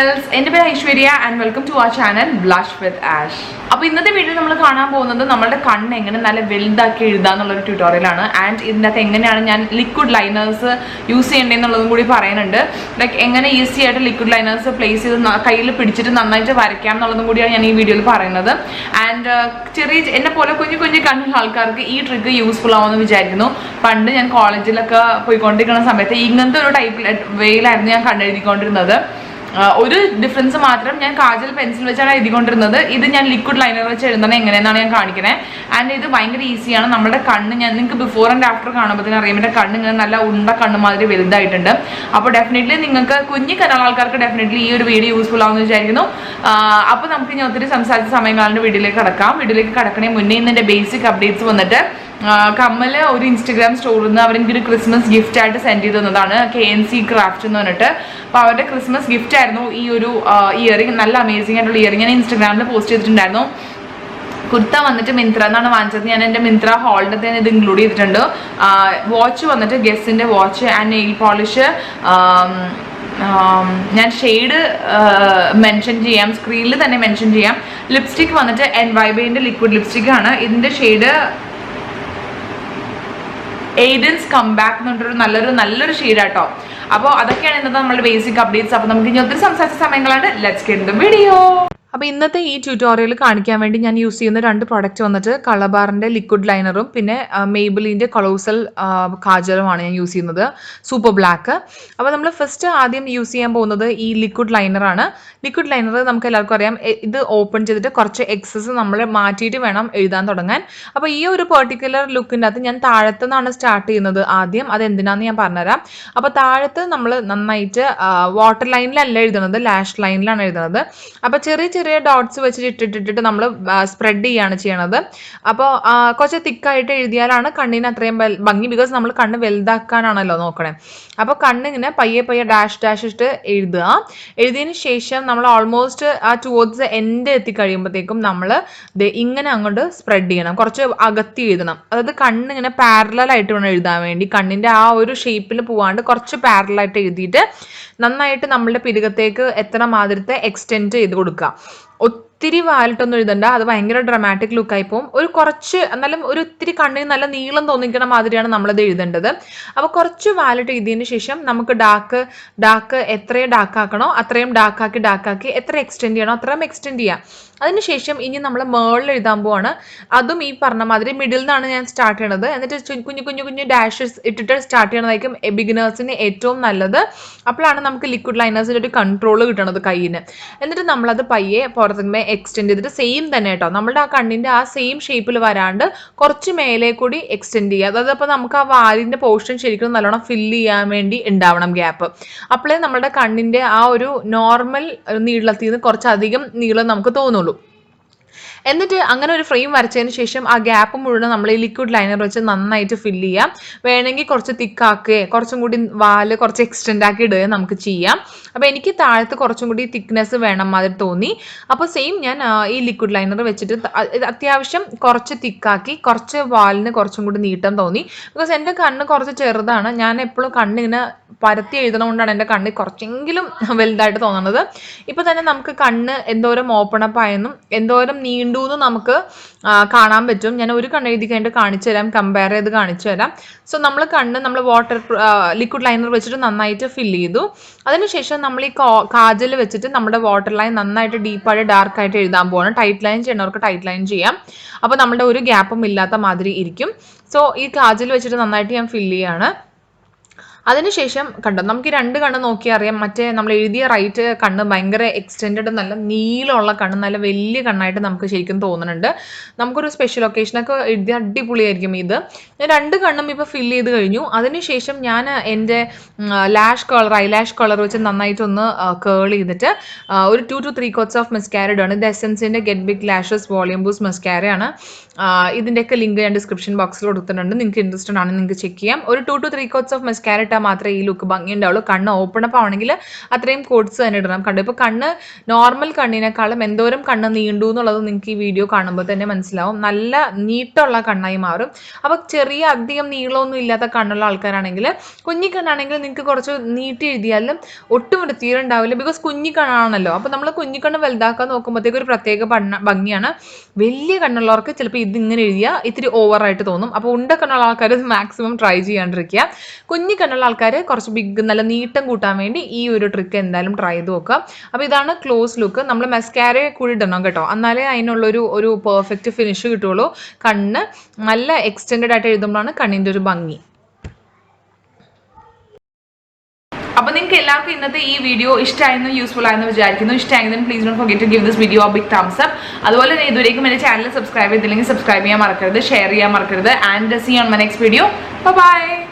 Else എന്റെ പേര് Aishwarya and welcome to our channel blush with Ash അപ്പോൾ ഇന്നത്തെ വീഡിയോ നമ്മൾ കാണാൻ പോകുന്നത് നമ്മുടെ കണ്ണ് എങ്ങനെ നല്ല വലുതാക്കി എഴുതാന്നുള്ളൊരു ട്യൂട്ടോറിയലാണ് ആൻഡ് ഇതിനകത്ത് എങ്ങനെയാണ് ഞാൻ ലിക്വിഡ് ലൈനേഴ്സ് യൂസ് ചെയ്യേണ്ടതെന്നുള്ളതും കൂടി പറയുന്നുണ്ട്. ലൈക്ക് എങ്ങനെ ഈസി ആയിട്ട് ലിക്വിഡ് ലൈനേഴ്സ് പ്ലേസ് ചെയ്ത് കയ്യിൽ പിടിച്ചിട്ട് നന്നായിട്ട് വരയ്ക്കാം എന്നുള്ളതും കൂടിയാണ് ഞാൻ ഈ വീഡിയോയിൽ പറയുന്നത്. ആൻഡ് ചെറിയ എന്നെ പോലെ കുഞ്ഞു കുഞ്ഞു കണ്ണുള്ള ആൾക്കാർക്ക് ഈ ട്രിക്ക് യൂസ്ഫുൾ ആവുമെന്ന് വിചാരിക്കുന്നു. പണ്ട് ഞാൻ കോളേജിലൊക്കെ പോയിക്കൊണ്ടിരിക്കുന്ന സമയത്ത് ഇങ്ങനത്തെ ഒരു ടൈപ്പ് വേയിലായിരുന്നു ഞാൻ കണ്ടെഴുതിക്കൊണ്ടിരുന്നത് ഒരു ഡിഫറൻസ് മാത്രം ഞാൻ കാജൽ പെൻസിൽ വെച്ചാണ് എഴുതിക്കൊണ്ടിരുന്നത്. ഇത് ഞാൻ ലിക്വിഡ് ലൈനർ വെച്ച് എഴുതുന്നത് എങ്ങനെയെന്നാണ് ഞാൻ കാണിക്കുന്നത് ആൻഡ് ഇത് ഭയങ്കര ഈസിയാണ് നമ്മുടെ കണ്ണ് ഞാൻ നിങ്ങൾക്ക് ബിഫോർ ആൻഡ് ആഫ്റ്റർ കാണുമ്പോഴത്തേനും അറിയാം. എന്റെ കണ്ണ് ഇങ്ങനെ നല്ല ഉണ്ട കണ്ണ് മാതിരി വലുതായിട്ടുണ്ട്. അപ്പോൾ ഡെഫിനറ്റ്ലി നിങ്ങൾക്ക് കുഞ്ഞു കനാൾ ആൾക്കാർക്ക് ഡെഫിനറ്റ്ലി ഈ ഒരു വീഡിയോ യൂസ്ഫുൾ ആവുമെന്ന് വിചാരിക്കുന്നു. അപ്പോൾ നമുക്ക് ഇനി ഒത്തിരി സംസാരിച്ച സമയങ്ങളുടെ വീഡിയോയിലേക്ക് കടക്കാം. വീഡിയോയിലേക്ക് കടക്കണേ മുന്നേ ഇന്ന് ബേസിക് അപ്ഡേറ്റ്സ് വന്നിട്ട് കമ്മൽ ഒരു ഇൻസ്റ്റഗ്രാം സ്റ്റോറിൽ നിന്ന് അവർ എനിക്കൊരു ക്രിസ്മസ് ഗിഫ്റ്റ് ആയിട്ട് സെൻഡ് ചെയ്ത് തന്നതാണ്. കെ എൻ സി ക്രാഫ്റ്റ് എന്ന് പറഞ്ഞിട്ട്. അപ്പോൾ അവരുടെ ക്രിസ്മസ് ഗിഫ്റ്റ് ആയിരുന്നു ഈ ഒരു ഇയറിങ് നല്ല അമേസിംഗ് ആയിട്ടുള്ള ഇയറിങ് ഞാൻ ഇൻസ്റ്റാഗ്രാമിൽ പോസ്റ്റ് ചെയ്തിട്ടുണ്ടായിരുന്നു. കുർത്ത വന്നിട്ട് മിന്ത്ര എന്നാണ് വാങ്ങിച്ചത്. ഞാൻ എന്റെ മിന്ത്ര ഹോളിന്റെ തന്നെ ഇത് ഇൻക്ലൂഡ് ചെയ്തിട്ടുണ്ട്. വാച്ച് വന്നിട്ട് ഗെസ്സിന്റെ വാച്ച് ആൻഡ് നെയിൽ പോളിഷ് ഞാൻ ഷെയ്ഡ് മെൻഷൻ ചെയ്യാം. സ്ക്രീനിൽ തന്നെ മെൻഷൻ ചെയ്യാം. ലിപ്സ്റ്റിക് വന്നിട്ട് എൻ വൈബേന്റെ ലിക്വിഡ് ലിപ്സ്റ്റിക് ആണ്. ഇതിന്റെ ഷെയ്ഡ് എയ്ഡൻസ് കംബാക്ക് എന്ന് പറഞ്ഞിട്ടൊരു നല്ലൊരു നല്ലൊരു ഷെയ്ഡാട്ടോ അപ്പോൾ അതൊക്കെയാണ് ഇന്നത്തെ നമ്മുടെ ബേസിക് അപ്ഡേറ്റ്സ് അപ്പോൾ നമുക്ക് ഇനി ഒത്തിരി സംസാരിച്ച സമയങ്ങളാണ്. ലെറ്റ്സ് ഗെറ്റ് ദ വീഡിയോ അപ്പോൾ ഇന്നത്തെ ഈ ട്യൂട്ടോറിയൽ കാണിക്കാൻ വേണ്ടി ഞാൻ യൂസ് ചെയ്യുന്ന രണ്ട് പ്രോഡക്റ്റ് വന്നിട്ട് കളബാറിന്റെ ലിക്വിഡ് ലൈനറും പിന്നെ മെയ്ബിലിന്റെ കൊളോസൽ കാജലുമാണ് ഞാൻ യൂസ് ചെയ്യുന്നത്. സൂപ്പർ ബ്ലാക്ക് അപ്പോൾ നമ്മൾ ഫസ്റ്റ് ആദ്യം യൂസ് ചെയ്യാൻ പോകുന്നത് ഈ ലിക്വിഡ് ലൈനറാണ് ലിക്വിഡ് ലൈനർ നമുക്ക് എല്ലാവർക്കും അറിയാം ഇത് ഓപ്പൺ ചെയ്തിട്ട് കുറച്ച് എക്സസ് നമ്മൾ മാറ്റിയിട്ട് വേണം എഴുതാൻ തുടങ്ങാൻ. അപ്പോൾ ഈ ഒരു പെർട്ടിക്കുലർ ലുക്കിന്റെ അകത്ത് ഞാൻ താഴത്തു നിന്നാണ് സ്റ്റാർട്ട് ചെയ്യുന്നത് ആദ്യം. അത് എന്തിനാന്ന് ഞാൻ പറഞ്ഞുതരാം. അപ്പോൾ താഴത്ത് നമ്മൾ നന്നായിട്ട് വാട്ടർ ലൈനിലല്ല എഴുതുന്നത് ലാഷ് ലൈനിലാണ് എഴുതുന്നത് അപ്പോൾ ചെറിയ ചെറിയ ഡോട്ട്സ് വെച്ചിട്ട് ഇട്ടിട്ടിട്ടിട്ട് നമ്മൾ സ്പ്രെഡ് ചെയ്യാണ് ചെയ്യണത്. അപ്പോൾ കുറച്ച് തിക്കായിട്ട് എഴുതിയാലാണ് കണ്ണിന് അത്രയും ഭംഗി ബിക്കോസ് നമ്മൾ കണ്ണ് വലുതാക്കാനാണല്ലോ നോക്കണേ. അപ്പോൾ കണ്ണിങ്ങനെ പയ്യെ പയ്യെ ഡാഷ് ഡാഷ് ഇട്ട് എഴുതുക. എഴുതിയതിന് ശേഷം നമ്മൾ ഓൾമോസ്റ്റ് ആ ടുവേർഡ്സ് എൻഡ് എത്തിക്കഴിയുമ്പോഴത്തേക്കും നമ്മൾ ഇങ്ങനെ അങ്ങോട്ട് സ്പ്രെഡ് ചെയ്യണം. കുറച്ച് അകത്തി എഴുതണം. അതായത് കണ്ണിങ്ങനെ പാരലായിട്ട് വേണം എഴുതാൻ വേണ്ടി. കണ്ണിന്റെ ആ ഒരു ഷേപ്പിൽ പോവാണ്ട് കുറച്ച് പാരലായിട്ട് എഴുതിയിട്ട് നന്നായിട്ട് നമ്മളുടെ പിരുകത്തേക്ക് എത്ര മാതിരത്തെ എക്സ്റ്റെൻഡ് ചെയ്ത് കൊടുക്കുക. ഒത്തിരി വാലിട്ടൊന്നും എഴുതണ്ട. അത് ഭയങ്കര ഡ്രമാറ്റിക് ലുക്കായി പോകും ഒരു കുറച്ച് എന്നാലും ഒരു ഒത്തിരി കണ്ണിന് നല്ല നീളം തോന്നിക്കണ മാതിരിയാണ് നമ്മളത് എഴുതേണ്ടത്. അപ്പോൾ കുറച്ച് വാലിട്ട് എഴുതിയതിന് ശേഷം നമുക്ക് ഡാർക്ക് ഡാർക്ക് എത്രയും ഡാർക്ക് ആക്കണോ അത്രയും ഡാർക്ക് ആക്കി ആക്കി എത്ര എക്സ്റ്റെൻഡ് ചെയ്യണോ അത്രയും എക്സ്റ്റെൻഡ് ചെയ്യാം. അതിനുശേഷം ഇനി നമ്മൾ മേളിൽ എഴുതാൻ പോവാണ്. അതും ഈ പറഞ്ഞ മാതിരി മിഡിൽ നിന്നാണ് ഞാൻ സ്റ്റാർട്ട് ചെയ്യണത്. എന്നിട്ട് കുഞ്ഞു കുഞ്ഞു കുഞ്ഞു ഡാഷസ് ഇട്ടിട്ട് സ്റ്റാർട്ട് ചെയ്യണതായിരിക്കും ബിഗിനേഴ്സിന് ഏറ്റവും നല്ലത്. അപ്പോഴാണ് നമുക്ക് ലിക്വിഡ് ലൈനേഴ്സിന്റെ ഒരു കൺട്രോൾ കിട്ടണത് കയ്യിന്. എന്നിട്ട് നമ്മളത് പയ്യെ പുറത്തുമേ എക്സ്റ്റെൻഡ് ചെയ്തിട്ട് സെയിം തന്നെ കേട്ടോ നമ്മുടെ ആ കണ്ണിന്റെ ആ സെയിം ഷേപ്പിൽ വരാണ്ട് കുറച്ച് മേലെ കൂടി എക്സ്റ്റെൻഡ് ചെയ്യുക. അതായത് അപ്പോൾ നമുക്ക് ആ വാലിന്റെ പോർഷൻ ശരിക്കും നല്ലോണം ഫില്ല് ചെയ്യാൻ വേണ്ടി ഉണ്ടാവണം ഗ്യാപ്പ് അപ്പോഴേ നമ്മുടെ കണ്ണിന്റെ ആ ഒരു നോർമൽ നീളത്തിൽ നിന്ന് കുറച്ചധികം നീളം നമുക്ക് തോന്നുള്ളൂ. എന്നിട്ട് അങ്ങനെ ഒരു ഫ്രെയിം വരച്ചതിന് ശേഷം ആ ഗ്യാപ്പ് മുഴുവൻ നമ്മൾ ഈ ലിക്വിഡ് ലൈനർ വെച്ച് നന്നായിട്ട് ഫില്ല് ചെയ്യാം. വേണമെങ്കിൽ കുറച്ച് തിക്കാക്കുകയോ കുറച്ചും കൂടി വാൽ കുറച്ച് എക്സ്റ്റെൻഡ് ആക്കി ഇടുകയും നമുക്ക് ചെയ്യാം. അപ്പോൾ എനിക്ക് താഴത്ത് കുറച്ചും കൂടി തിക്നെസ് വേണം മാതിരി തോന്നി. അപ്പോൾ സെയിം ഞാൻ ഈ ലിക്വിഡ് ലൈനർ വെച്ചിട്ട് അത്യാവശ്യം കുറച്ച് തിക്കാക്കി കുറച്ച് വാലിന് കുറച്ചും കൂടി നീട്ടം തോന്നി. ബിക്കോസ് എന്റെ കണ്ണ് കുറച്ച് ചെറുതാണ്. ഞാൻ എപ്പോഴും കണ്ണിങ്ങനെ പരത്തി എഴുതണതുകൊണ്ടാണ് എന്റെ കണ്ണ് കുറച്ചെങ്കിലും വലുതായിട്ട് തോന്നുന്നത് ഇപ്പോൾ തന്നെ നമുക്ക് കണ്ണ് എന്തോരം ഓപ്പൺ അപ്പ് ആയെന്നും എന്തോരം നീണ്ടു എന്നും നമുക്ക് കാണാൻ പറ്റും. ഞാൻ ഒരു കണ്ണ് എഴുതി കഴിഞ്ഞിട്ട് കാണിച്ചു തരാം കമ്പയർ ചെയ്ത് കാണിച്ചു തരാം. സോ നമ്മൾ കണ്ണ് നമ്മൾ വാട്ടർ ലിക്വിഡ് ലൈനർ വെച്ചിട്ട് നന്നായിട്ട് ഫില്ല് ചെയ്തു. അതിനുശേഷം നമ്മൾ ഈ കാജൽ വെച്ചിട്ട് നമ്മുടെ വാട്ടർ ലൈൻ നന്നായിട്ട് ഡീപ്പായിട്ട് ഡാർക്ക് ആയിട്ട് എഴുതാൻ പോകണം ടൈറ്റ് ലൈൻ ചെയ്യണവർക്ക് ടൈറ്റ് ലൈൻ ചെയ്യാം. അപ്പോൾ നമ്മുടെ ഒരു ഗ്യാപ്പും ഇല്ലാത്ത മാതിരി ഇരിക്കും. സോ ഈ കാജൽ വെച്ചിട്ട് നന്നായിട്ട് ഞാൻ ഫില്ല് ചെയ്യാണ്. അതിനുശേഷം കണ്ടോ നമുക്ക് രണ്ട് കണ്ണ് നോക്കിയാൽ അറിയാം. മറ്റേ നമ്മൾ എഴുതിയ റൈറ്റ് കണ്ണ് ഭയങ്കര എക്സ്റ്റെൻഡ് നല്ല നീളമുള്ള കണ്ണ് നല്ല വലിയ കണ്ണായിട്ട് നമുക്ക് ശരിക്കും തോന്നുന്നുണ്ട്. നമുക്കൊരു സ്പെഷ്യൽ ഒക്കേഷനൊക്കെ എഴുതിയ അടിപൊളിയായിരിക്കും ഇത്. ഞാൻ രണ്ട് കണ്ണും ഇപ്പോൾ ഫില്ല് ചെയ്ത് കഴിഞ്ഞു. അതിനുശേഷം ഞാൻ എന്റെ ലാഷ് കളർ ഐലാഷ് കളർ വെച്ച് നന്നായിട്ടൊന്ന് കേൾ ചെയ്തിട്ട് ഒരു two two three coats of mascara ഇടുകയാണ് ഇത് എസെൻസിന്റെ get big lashes volume boost മെസ്കാരയാണ് ഇതിന്റെയൊക്കെ ലിങ്ക് ഞാൻ ഡിസ്ക്രിപ്ഷൻ ബോക്സിൽ കൊടുത്തിട്ടുണ്ട്. നിങ്ങൾക്ക് ഇൻട്രസ്റ്റഡ് ആണ് നിങ്ങൾക്ക് ചെക്ക് ചെയ്യാം. ഒരു two two three coats of mascara ഇട്ടാൽ മാത്രമേ ഈ ലുക്ക് ഭംഗി ഉണ്ടാവുള്ളൂ കണ്ണ് ഓപ്പൺ അപ്പ് ആണെങ്കിൽ അത്രയും കോട്സ് തന്നെ ഇടണം. കണ്ടു? ഇപ്പോൾ കണ്ണ് നോർമൽ കണ്ണിനേക്കാളും എന്തോരം കണ്ണ് നീണ്ടു എന്നുള്ളത് നിങ്ങൾക്ക് ഈ വീഡിയോ കാണുമ്പോൾ തന്നെ മനസ്സിലാവും. നല്ല നീട്ടമുള്ള കണ്ണായി മാറും. അപ്പോൾ ചെറിയ അധികം നീളമൊന്നും ഇല്ലാത്ത കണ്ണുള്ള ആൾക്കാരാണെങ്കിൽ കുഞ്ഞി കണ്ണാണെങ്കിൽ നിങ്ങൾക്ക് കുറച്ച് നീട്ടി എഴുതിയാലും ഒട്ടും വൃത്തിയിലുണ്ടാവില്ല ബിക്കോസ് കുഞ്ഞി കണ്ണാണല്ലോ. അപ്പോൾ നമ്മൾ കുഞ്ഞിക്കണ്ണ് വലുതാക്കാൻ നോക്കുമ്പോഴത്തേക്ക് ഒരു പ്രത്യേക ഭംഗിയാണ്. വലിയ കണ്ണുള്ളവർക്ക് ചിലപ്പോൾ ഇത് ഇങ്ങനെ എഴുതിയാൽ ഇത്തിരി ഓവറായിട്ട് തോന്നും. അപ്പോൾ ഉണ്ട കണ്ണുള്ള ആൾക്കാർ മാക്സിമം ട്രൈ ചെയ്യാണ്ടിരിക്കുക. കുഞ്ഞി കണ്ണുള്ള ആൾക്കാർ കുറച്ച് ബിഗ് നല്ല നീട്ടം കൂട്ടാൻ വേണ്ടി ഈ ഒരു ട്രിക്ക് എന്തായാലും ട്രൈ ചെയ്ത് നോക്കുക. അപ്പോൾ ഇതാണ് ക്ലോസ് ലുക്ക് നമ്മൾ മെസ്കാരയെ കൂടി ഇടണം കേട്ടോ. എന്നാലേ അതിനുള്ളൊരു ഒരു പെർഫെക്റ്റ് ഫിനിഷ് കിട്ടുള്ളൂ. കണ്ണ് നല്ല എക്സ്റ്റെൻഡ് ആയിട്ട് എഴുതുമ്പോഴാണ് കണ്ണിന്റെ ഒരു ഭംഗി. അപ്പോൾ നിങ്ങൾക്ക് എല്ലാവർക്കും ഇന്നത്തെ ഈ വീഡിയോ ഇഷ്ടമായിരുന്നു യൂസ്ഫുൾ ആയെന്ന് വിചാരിക്കുന്നു. ഇഷ്ടമായെങ്കിൽ please don't forget to give this video big thumbs up അതുപോലെ തന്നെ ഇതുവരേക്കും എന്റെ ചാനൽ സബ്സ്ക്രൈബ് ചെയ്തില്ലെങ്കിൽ സബ്സ്ക്രൈബ് ചെയ്യാൻ മറക്കരുത് ഷെയർ ചെയ്യാൻ മറക്കരുത്. And see on my next video bye